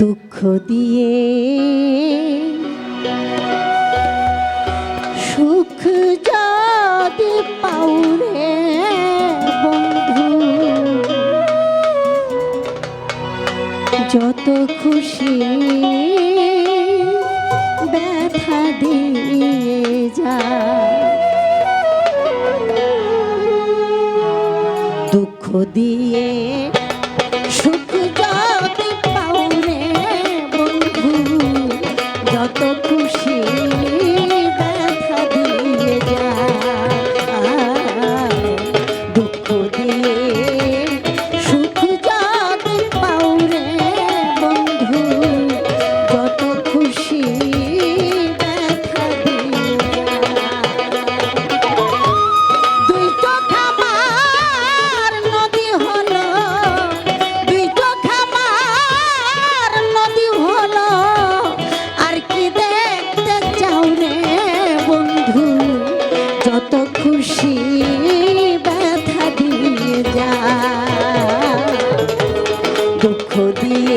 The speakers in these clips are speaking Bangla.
দুঃখ দিয়ে। সুখ যদি পাউরে বন্ধু যত খুশি ব্যথা দিয়ে যা। দুঃখ দিয়ে সুখ ক্ষতি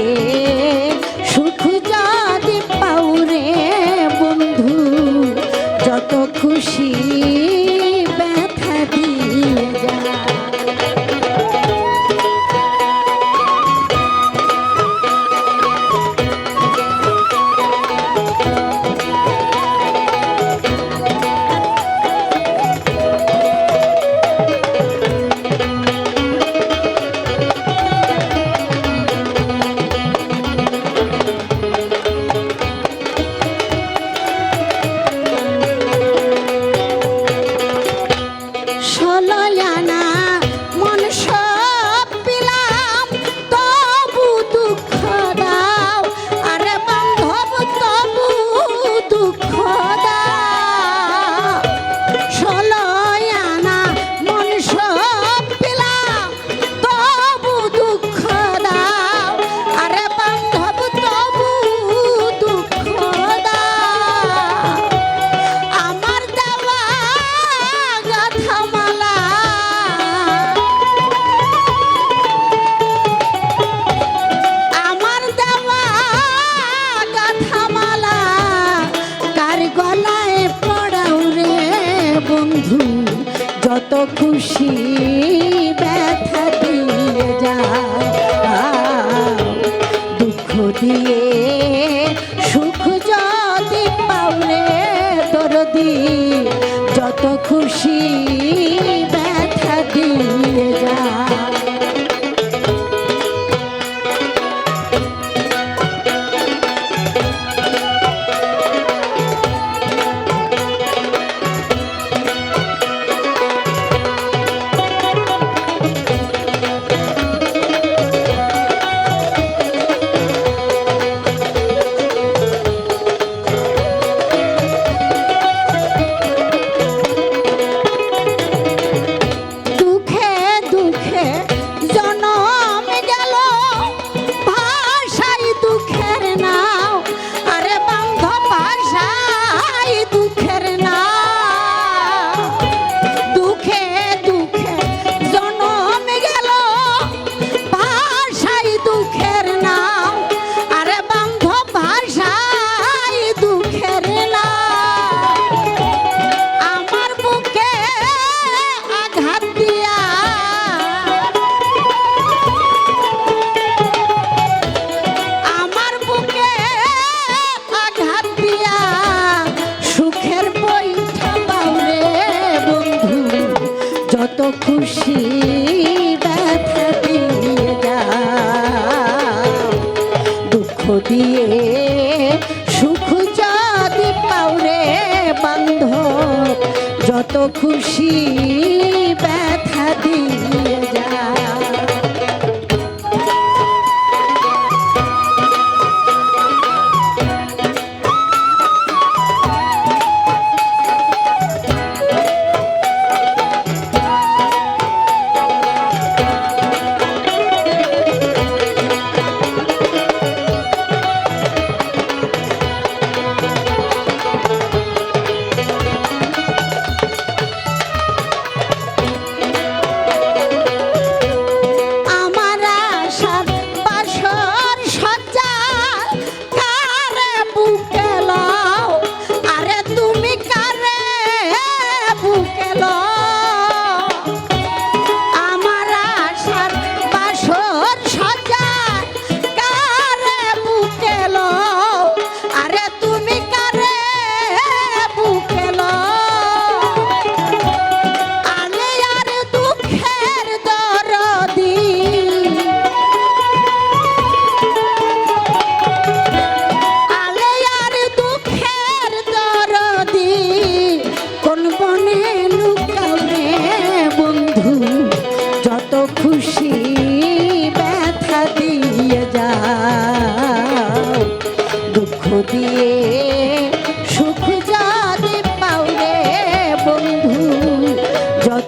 বন্ধু যত খুশি ব্যথা দিয়ে যা দুঃখ দিয়ে সুখ যদি পাওনে তোর যত খুশি দিয়ে সুখ যদি পাওরে বান্ধব যত খুশি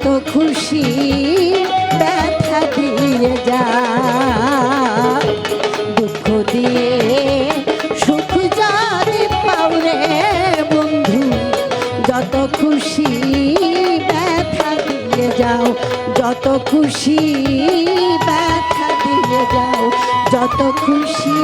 কত খুশি ব্যথা দিয়ে যা। দুঃখ দিয়ে সুখ জানি পাওরে বন্ধু, যত খুশি ব্যথা দিয়ে যাও, যত খুশি ব্যথা দিয়ে যাও, যত খুশি